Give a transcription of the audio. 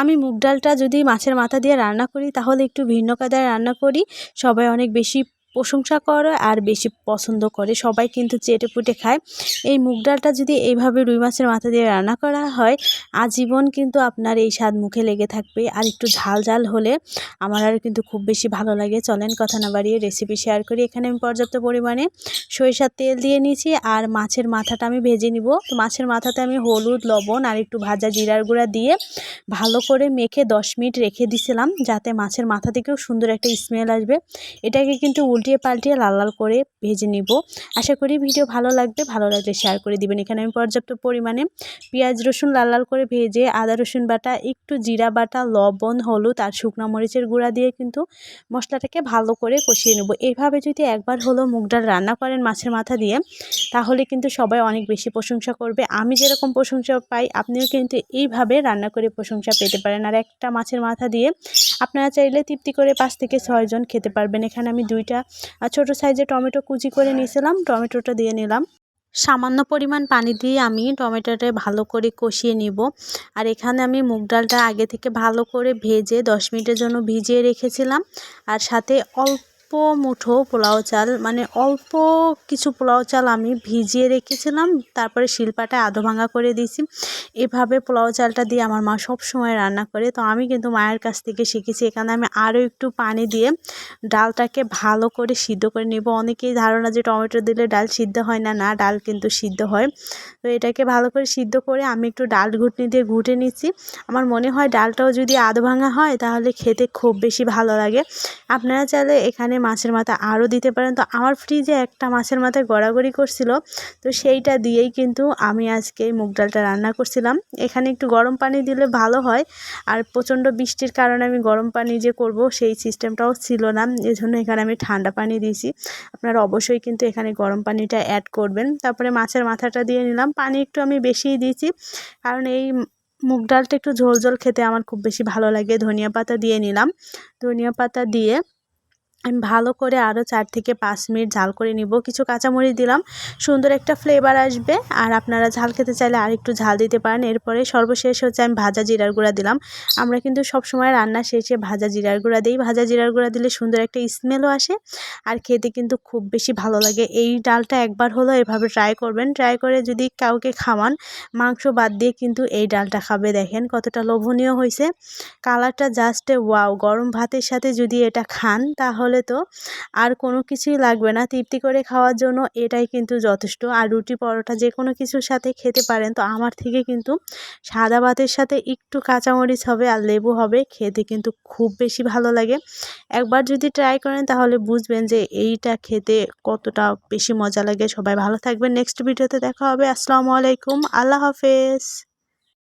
আমি মুগ ডালটা যদি মাছের মাথা দিয়ে রান্না করি, তাহলে একটু ভিন্ন কায়দায় রান্না করি। সবাই অনেক বেশি প্রশংসা করে আর বেশি পছন্দ করে। সবাই কিন্তু চেটে পুটে খায়। এই মুগ ডালটা যদি এইভাবে রুই মাছের মাথা দিয়ে রান্না করা হয়, আজীবন কিন্তু আপনার এই স্বাদ মুখে লেগে থাকবে। আর একটু ঝাল ঝাল হলে আমার আর কিন্তু খুব বেশি ভালো লাগে। চলেন কথা না বাড়িয়ে রেসিপি শেয়ার করি। এখানে আমি পর্যাপ্ত পরিমাণে সরিষার তেল দিয়ে নিয়েছি আর মাছের মাথাটা আমি ভেজে নিব। তো মাছের মাথাতে আমি হলুদ, লবণ আর একটু ভাজা জিরার গুঁড়া দিয়ে ভালো করে মেখে দশ মিনিট রেখে দিছিলাম, যাতে মাছের মাথা থেকেও সুন্দর একটা স্মেল আসবে। এটাকে কিন্তু উল্টিয়ে পাল্টিয়ে লাল লাল করে ভেজে নিব। আশা করি ভিডিও ভালো লাগবে, ভালো লাগলে শেয়ার করে দিবেন। এখানে আমি পর্যাপ্ত পরিমাণে পেঁয়াজ, রসুন লাল লাল করে ভেজে আদা, রসুন বাটা, একটু জিরা বাটা, লবণ, হলুদ আর শুকনো মরিচের গুঁড়া দিয়ে কিন্তু মশলাটাকে ভালো করে কষিয়ে নেব। এইভাবে যদি একবার হলো মুগ ডাল রান্না করেন মাছের মাথা দিয়ে, তাহলে কিন্তু সবাই অনেক বেশি প্রশংসা করবে। আমি যেরকম প্রশংসা পাই, আপনিও কিন্তু এইভাবে রান্না করে প্রশংসা পেতে পারেন। আর একটা মাছের মাথা দিয়ে আপনারা চাইলে তৃপ্তি করে পাঁচ থেকে ছয়জন খেতে পারবেন। এখানে আমি দুইটা ছোট সাইজে টমেটো কুচি করে নিয়েছিলাম, টমেটোটা দিয়ে নিলাম। সামান্য পরিমাণ পানি দিয়ে আমি টমেটোটা ভালো করে কষিয়ে নিব। আর এখানে আমি মুগ ডালটা আগে থেকে ভালো করে ভেজে দশ মিনিটের জন্য ভিজিয়ে রেখেছিলাম। আর সাথে অল্প অল্প মুঠো পোলাও চাল মানে অল্প কিছু পোলাও চাল আমি ভিজিয়ে রেখেছিলাম, তারপরে শিলপাটা আধো ভাঙা করে দিয়েছি। এভাবে পোলাও চালটা দিয়ে আমার মা সব সময় রান্না করে। তো আমি কিন্তু মায়ের কাছ থেকে শিখেছি, এখানে আমি আরও একটু পানি দিয়ে ডালটাকে ভালো করে সিদ্ধ করে নেব। অনেকেই ধারণা যে টমেটো দিলে ডাল সিদ্ধ হয় না না, ডাল কিন্তু সিদ্ধ হয়। তো এটাকে ভালো করে সিদ্ধ করে আমি একটু ডাল ঘুটনি দিয়ে ঘুটে নিচ্ছি। আমার মনে হয় ডালটাও যদি আধ ভাঙা হয়, তাহলে খেতে খুব বেশি ভালো লাগে। আপনারা চাইলে এখানে মাছের মাথা আরও দিতে পারেন। তো আমার ফ্রিজে একটা মাছের মাথায় গড়াগড়ি করছিল। তো সেইটা দিয়েই কিন্তু আমি আজকে মুগ ডালটা রান্না করছিলাম। এখানে একটু গরম পানি দিলে ভালো হয়। আর প্রচণ্ড বৃষ্টির কারণে আমি গরম পানি যে করব সেই সিস্টেমটাও ছিল না। এজন্য এখানে আমি ঠান্ডা পানি দিয়েছি। আপনারা অবশ্যই কিন্তু এখানে গরম পানিটা অ্যাড করবেন। তারপরে মাছের মাথাটা দিয়ে নিলাম। পানি একটু আমি বেশিই দিয়েছি। কারণ এই মুগ ডালটা একটু ঝোল ঝোল খেতে আমার খুব বেশি ভালো লাগে। ধনিয়া পাতা দিয়ে নিলাম। ধনিয়া পাতা দিয়ে আমি ভালো করে আরও চার থেকে পাঁচ মিনিট ঝাল করে নিব। কিছু কাঁচামরিচ দিলাম, সুন্দর একটা ফ্লেভার আসবে। আর আপনারা ঝাল খেতে চাইলে আর একটু ঝাল দিতে পারেন। এরপরে সর্বশেষ হচ্ছে আমি ভাজা জিরার গুঁড়া দিলাম। আমরা কিন্তু সব সময় রান্না শেষে ভাজা জিরার গুঁড়া দিই। ভাজা জিরার গুঁড়া দিলে সুন্দর একটা স্মেলও আসে। আর খেতে কিন্তু খুব বেশি ভালো লাগে। এই ডালটা একবার হলো এভাবে ট্রাই করবেন। ট্রাই করে যদি কাউকে খাওয়ান, মাংস বাদ দিয়ে কিন্তু এই ডালটা খাবে। দেখেন কতটা লোভনীয় হয়েছে কালারটা জাস্ট ওয়াও গরম ভাতের সাথে যদি এটা খান, তাহলে তাহলে তো? আর কোনো কিছুই লাগবে না। তৃপ্তি করে খাওয়ার জন্য এটাই কিন্তু যথেষ্ট। আর রুটি পরোটা যে কোনো কিছুর সাথে খেতে পারেন। তো আমার থেকে কিন্তু সাদা ভাতের সাথে একটু কাঁচামরিচ হবে আর লেবু হবে। খেতে কিন্তু খুব বেশি ভালো লাগে। একবার যদি ট্রাই করেন তাহলে বুঝবেন যে এইটা খেতে কতটা বেশি মজা লাগে। সবাই ভালো থাকবেন। নেক্সট ভিডিওতে দেখা হবে। আসসালামু আলাইকুম। আল্লাহ হাফেজ।